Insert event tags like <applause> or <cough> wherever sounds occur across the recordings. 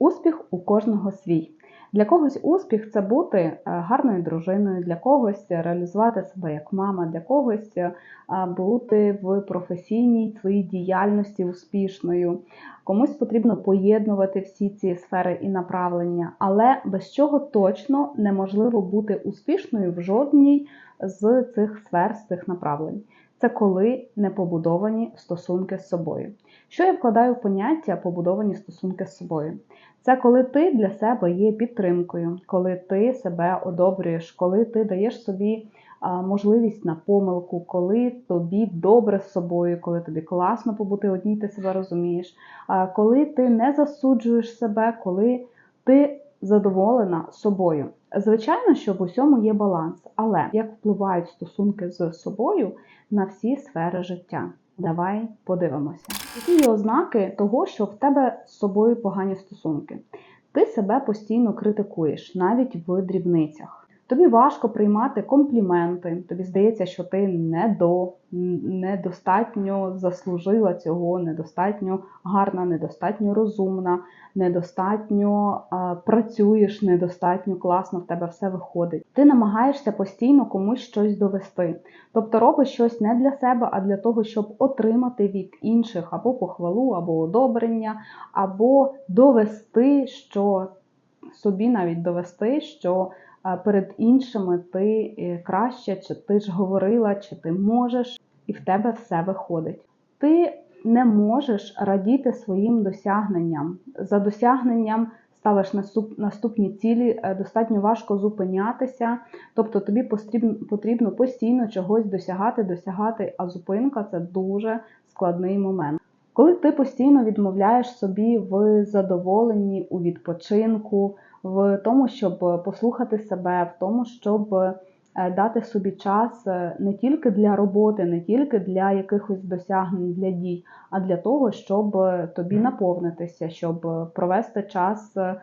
Успіх у кожного свій. Для когось успіх це бути е, гарною дружиною, для когось реалізувати себе як мама, для когось е, бути в професійній своїй діяльності успішною. Комусь потрібно поєднувати всі ці сфери і направлення, але без чого точно неможливо бути успішною в жодній з цих сфер, з цих направлень. Це коли не побудовані стосунки з собою. Що я вкладаю в поняття побудовані стосунки з собою? Це коли ти для себе є підтримкою, коли ти себе одобрюєш, коли ти даєш собі можливість на помилку, коли тобі добре з собою, коли тобі класно побути одній, ти себе розумієш, коли ти не засуджуєш себе, коли ти задоволена собою. Звичайно, що в усьому є баланс, але як впливають стосунки з собою на всі сфери життя? Давай подивимося. Які є ознаки того, що в тебе з собою погані стосунки? Ти себе постійно критикуєш, навіть в дрібницях. Тобі важко приймати компліменти, тобі здається, що ти не до, недостатньо заслужила цього, недостатньо гарна, недостатньо розумна, недостатньо а, працюєш, недостатньо класно в тебе все виходить. Ти намагаєшся постійно комусь щось довести. Тобто робиш щось не для себе, а для того, щоб отримати від інших або похвалу, або одобрення, або довести, що собі навіть довести, що перед іншими ти е, краще, чи ти ж говорила, чи ти можеш, і в тебе все виходить. Ти не можеш радіти своїм досягненням. За досягненням ставиш наступні цілі, е, достатньо важко зупинятися, тобто тобі потрібно постійно чогось досягати, досягати, а зупинка це дуже складний момент. Коли ти постійно відмовляєш собі в задоволенні у відпочинку, в тому, щоб послухати себе, в тому, щоб е, дати собі час е, не тільки для роботи, не тільки для якихось досягнень, для дій, а для того, щоб тобі наповнитися, щоб провести час е,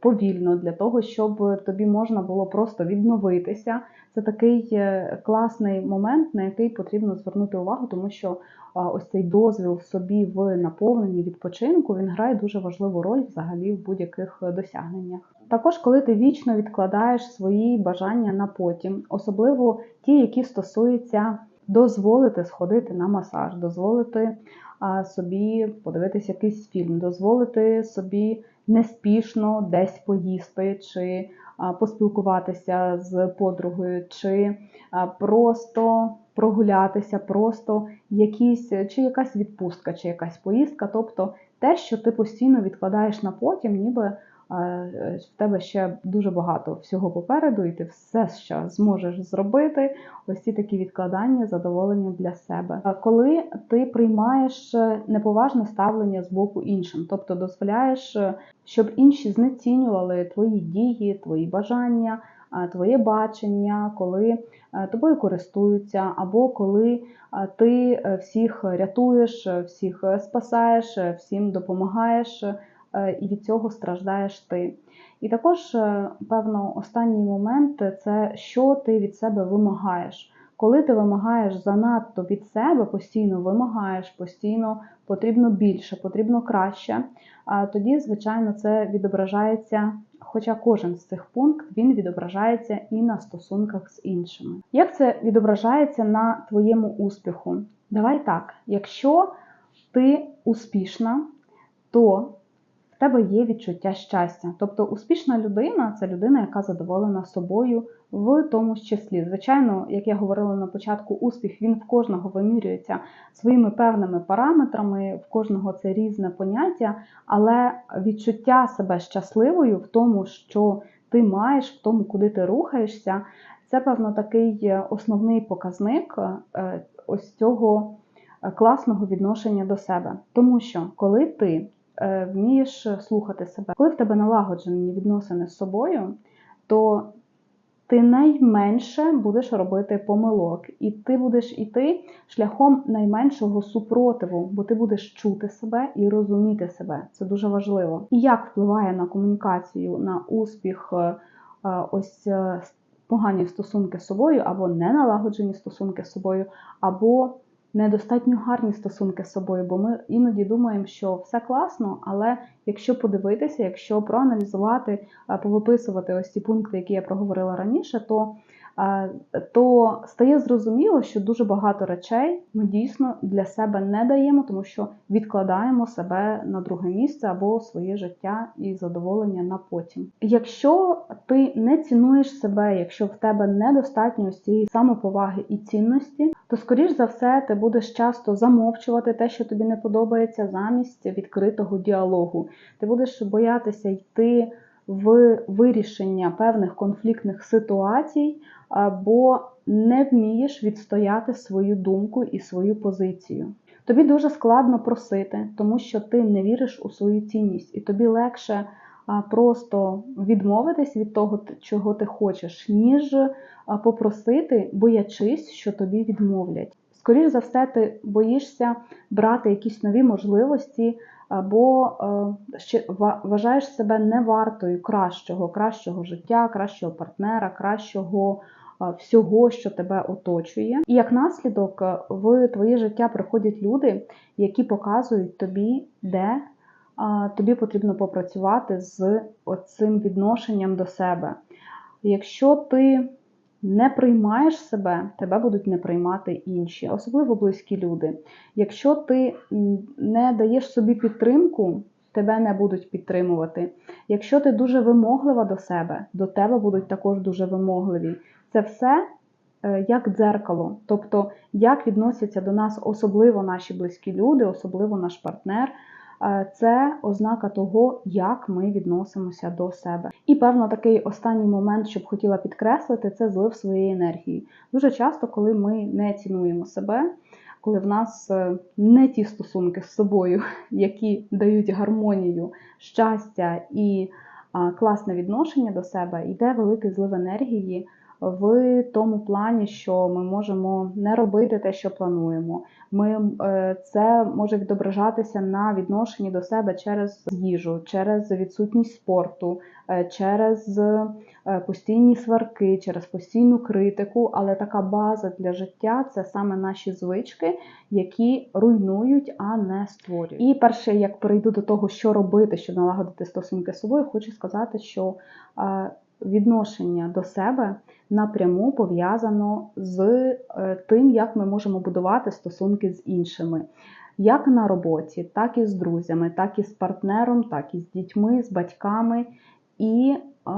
повільно, для того, щоб тобі можна було просто відновитися. Це такий класний момент, на який потрібно звернути увагу, тому що ось цей дозвіл собі в наповненні відпочинку він грає дуже важливу роль взагалі в будь-яких досягненнях. Також, коли ти вічно відкладаєш свої бажання на потім, особливо ті, які стосуються дозволити сходити на масаж, дозволити собі подивитися якийсь фільм, дозволити собі неспішно десь поїсти, чи поспілкуватися з подругою, чи просто прогулятися, просто якісь, чи якась відпустка, чи якась поїздка. Тобто те, що ти постійно відкладаєш на потім, ніби в тебе ще дуже багато всього попереду, і ти все ще зможеш зробити. Ось ці такі відкладання, задоволення для себе. Коли ти приймаєш неповажне ставлення з боку іншим, тобто дозволяєш, щоб інші знецінювали твої дії, твої бажання. Твоє бачення, коли тобою користуються, або коли ти всіх рятуєш, всіх спасаєш, всім допомагаєш, Е, і від цього страждаєш ти. І також, е, певно, останній момент це що ти від себе вимагаєш. Коли ти вимагаєш занадто від себе, постійно вимагаєш, постійно потрібно більше, потрібно краще, тоді, звичайно, це відображається. Хоча кожен з цих пунктів він відображається і на стосунках з іншими. Як це відображається на твоєму успіху? Давай так, якщо ти успішна, то тебе є відчуття щастя. Тобто успішна людина це людина, яка задоволена собою в тому числі. Звичайно, як я говорила на початку, успіх він в кожного вимірюється своїми певними параметрами, в кожного це різне поняття, але відчуття себе щасливою в тому, що ти маєш, в тому, куди ти рухаєшся, це, певно, такий основний показник е, ось цього е, класного відношення до себе. Тому що коли ти Е, вмієш слухати себе. Коли в тебе налагоджені відносини з собою, то ти найменше будеш робити помилок, і ти будеш іти шляхом найменшого супротиву, бо ти будеш чути себе і розуміти себе. Це дуже важливо. І як впливає на комунікацію, на успіх, е, ось е, погані стосунки з собою, або неналагоджені стосунки з собою, або недостатньо гарні стосунки з собою, бо ми іноді думаємо, що все класно, але якщо подивитися, якщо проаналізувати, повиписувати ось ці пункти, які я проговорила раніше, то то стає зрозуміло, що дуже багато речей ми дійсно для себе не даємо, тому що відкладаємо себе на друге місце або своє життя і задоволення на потім. Якщо ти не цінуєш себе, якщо в тебе недостатньо цієї самоповаги і цінності, то скоріш за все ти будеш часто замовчувати те, що тобі не подобається, замість відкритого діалогу. Ти будеш боятися йти в вирішення певних конфліктних ситуацій, або не вмієш відстояти свою думку і свою позицію. Тобі дуже складно просити, тому що ти не віриш у свою цінність, і тобі легше просто відмовитись від того, чого ти хочеш, ніж попросити, боячись, що тобі відмовлять. Скоріше за все, ти боїшся брати якісь нові можливості, або ще ва- вважаєш себе невартою кращого, кращого життя, кращого партнера, кращого всього, що тебе оточує. І як наслідок в твоє життя приходять люди, які показують тобі, де тобі потрібно попрацювати з оцим відношенням до себе. Якщо ти не приймаєш себе, тебе будуть не приймати інші, особливо близькі люди. Якщо ти не даєш собі підтримку, тебе не будуть підтримувати. Якщо ти дуже вимоглива до себе, до тебе будуть також дуже вимогливі. Це все е, як дзеркало, тобто як відносяться до нас особливо наші близькі люди, особливо наш партнер. Е, Це ознака того, як ми відносимося до себе. І певно, такий останній момент, що б хотіла підкреслити, це злив своєї енергії. Дуже часто, коли ми не цінуємо себе, коли в нас е, не ті стосунки з собою, <laughs> які дають гармонію, щастя і класне відношення до себе, йде великий злив енергії в тому плані, що ми можемо не робити те, що плануємо. Ми е, це може відображатися на відношенні до себе через їжу, через відсутність спорту, е, через е, постійні сварки, через постійну критику. Але така база для життя це саме наші звички, які руйнують, а не створюють. І перше, як перейду до того, що робити, щоб налагодити стосунки з собою, хочу сказати, що відношення до себе напряму пов'язано з е, тим, як ми можемо будувати стосунки з іншими. Як на роботі, так і з друзями, так і з партнером, так і з дітьми, з батьками. І, е,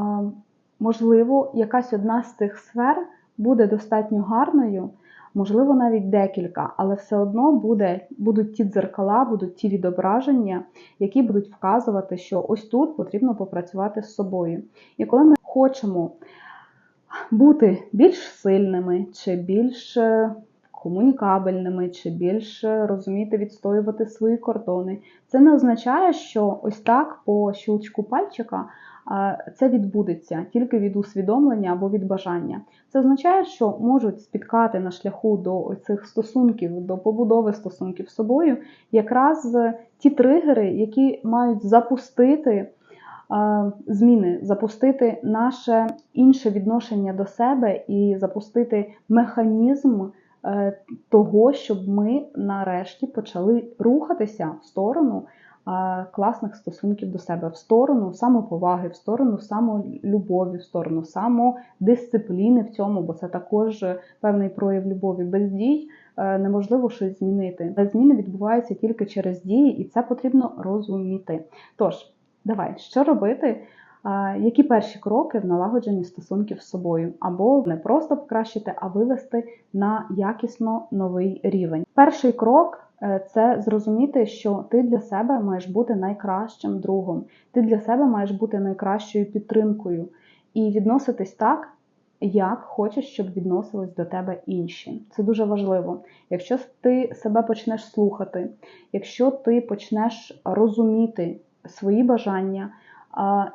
можливо, якась одна з цих сфер буде достатньо гарною, можливо, навіть декілька, але все одно буде, будуть ті дзеркала, будуть ті відображення, які будуть вказувати, що ось тут потрібно попрацювати з собою. І коли ми хочемо бути більш сильними чи більш е, комунікабельними, чи більш е, розуміти відстоювати свої кордони, це не означає, що ось так по щелчку пальчика це відбудеться тільки від усвідомлення або від бажання. Це означає, що можуть спіткати на шляху до цих стосунків, до побудови стосунків з собою, якраз ті тригери, які мають запустити зміни, запустити наше інше відношення до себе і запустити механізм е, того, щоб ми нарешті почали рухатися в сторону класних стосунків до себе, в сторону самоповаги, в сторону самолюбові, в сторону самодисципліни в цьому, бо це також певний прояв любові. Без дій е, неможливо щось змінити. Зміни відбуваються тільки через дії, і це потрібно розуміти. Тож, давай, що робити? Які перші кроки в налагодженні стосунків з собою, або не просто покращити, а вивести на якісно новий рівень? Перший крок е, це зрозуміти, що ти для себе маєш бути найкращим другом, ти для себе маєш бути найкращою підтримкою і відноситись так, як хочеш, щоб відносились до тебе інші. Це дуже важливо. Якщо ти себе почнеш слухати, якщо ти почнеш розуміти свої бажання,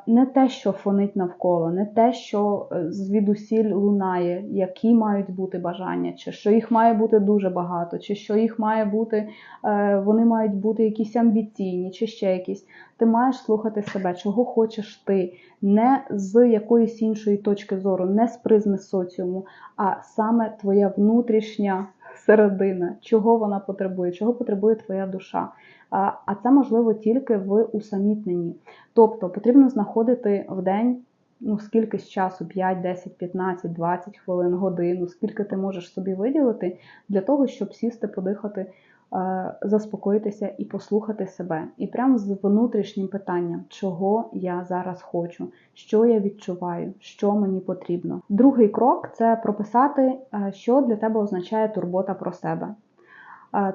не те, що фонить навколо, не те, що е, звідусіль лунає, які мають бути бажання, чи що їх має бути дуже багато, чи що їх має бути, е, вони мають бути якісь амбіційні, чи ще якісь. Ти маєш слухати себе, чого хочеш ти, не з якоїсь іншої точки зору, не з призми соціуму, а саме твоя внутрішня середина, чого вона потребує, чого потребує твоя душа. А це можливо тільки в усамітненні. Тобто потрібно знаходити в день ну, скільки з часу, 5, 10, 15, 20 хвилин, годину, скільки ти можеш собі виділити для того, щоб сісти, подихати, заспокоїтися і послухати себе. І прямо з внутрішнім питанням, чого я зараз хочу, що я відчуваю, що мені потрібно. Другий крок це прописати, що для тебе означає турбота про себе.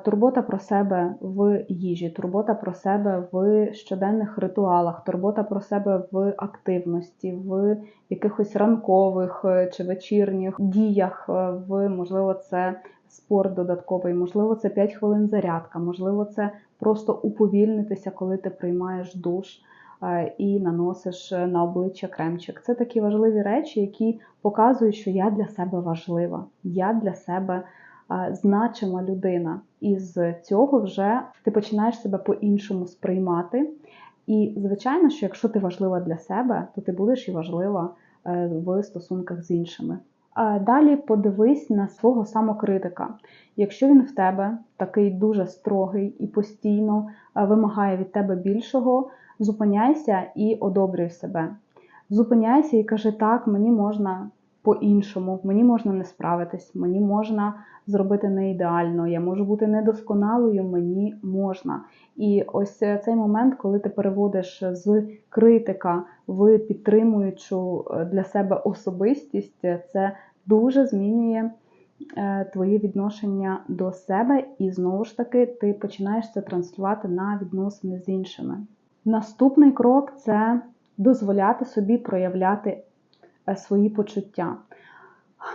Турбота про себе в їжі, турбота про себе в щоденних ритуалах, турбота про себе в активності, в якихось ранкових е, чи вечірніх діях, е, в можливо, це спорт додатковий, можливо, це 5 хвилин зарядка, можливо, це просто уповільнитися, коли ти приймаєш душ. Е, і наносиш на обличчя кремчик. Це такі важливі речі, які показують, що я для себе важлива, я для себе значима людина. І з цього вже ти починаєш себе по-іншому сприймати. І, звичайно, що якщо ти важлива для себе, то ти будеш і важлива е, в стосунках з іншими. Далі подивись на свого самокритика. Якщо він в тебе такий дуже строгий і постійно вимагає від тебе більшого, зупиняйся і одобрюй себе. Зупиняйся і кажи, так, мені можна по-іншому, мені можна не справитись, мені можна зробити не ідеально, я можу бути недосконалою, мені можна. І ось цей момент, коли ти переводиш з критика в підтримуючу е, для себе особистість, це дуже змінює. Е, твоє відношення до себе, і знову ж таки ти починаєш це транслювати на відносини з іншими. Наступний крок це дозволяти собі проявляти е, свої почуття.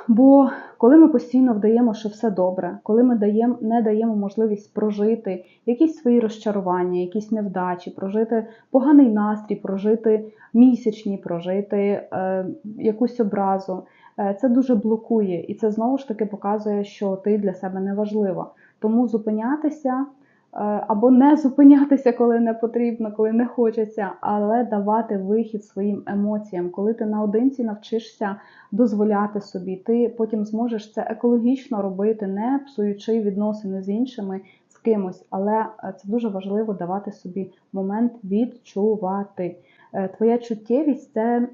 Бо коли ми постійно вдаємо, що все добре, коли ми даємо, не даємо можливість прожити якісь свої розчарування, якісь невдачі, прожити поганий настрій, прожити місячні, прожити е, якусь образу, е, це дуже блокує, і це знову ж таки показує, що ти для себе не важлива. Тому зупинятися. Е, або не зупинятися, коли не потрібно, коли не хочеться, але давати вихід своїм емоціям. Коли ти наодинці навчишся дозволяти собі, ти потім зможеш це екологічно робити, не псуючи відносини з іншими з кимось. Але е, це дуже важливо давати собі момент відчувати. Е, твоя чуттєвість це,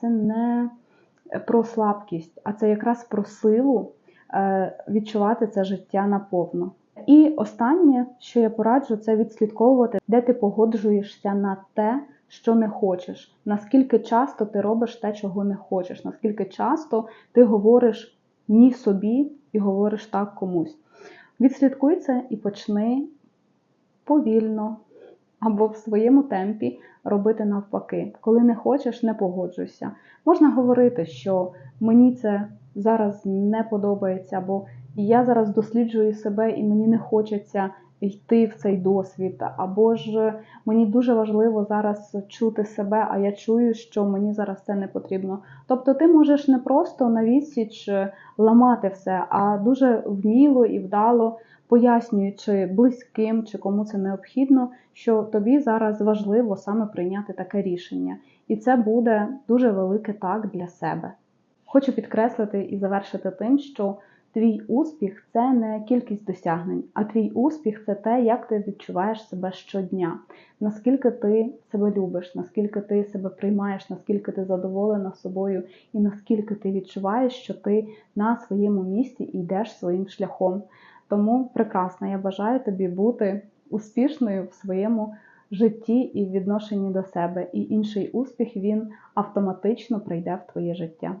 це не про слабкість, а це якраз про силу відчувати це життя наповно. І останнє, що я пораджу, це відслідковувати, де ти погоджуєшся на те, що не хочеш, наскільки часто ти робиш те, чого не хочеш, наскільки часто ти говориш ні собі і говориш так комусь. Відслідкуй це і почни повільно або в своєму темпі робити навпаки. Коли не хочеш, не погоджуйся. Можна говорити, що мені це зараз не подобається, або я зараз досліджую себе і мені не хочеться йти в цей досвід. Або ж мені дуже важливо зараз чути себе, а я чую, що мені зараз це не потрібно. Тобто ти можеш не просто на відсіч ламати все, а дуже вміло і вдало. Пояснюючи близьким чи кому це необхідно, що тобі зараз важливо саме прийняти таке рішення, і це буде дуже велике так для себе. Хочу підкреслити і завершити тим, що Твій успіх це не кількість досягнень, а твій успіх це те, як ти відчуваєш себе щодня, наскільки ти себе любиш, наскільки ти себе приймаєш, наскільки ти задоволена собою, і наскільки ти відчуваєш, що ти на своєму місці і йдеш своїм шляхом. Тому прекрасно, я бажаю тобі бути успішною в своєму житті і в відношенні до себе. І інший успіх він автоматично прийде в твоє життя.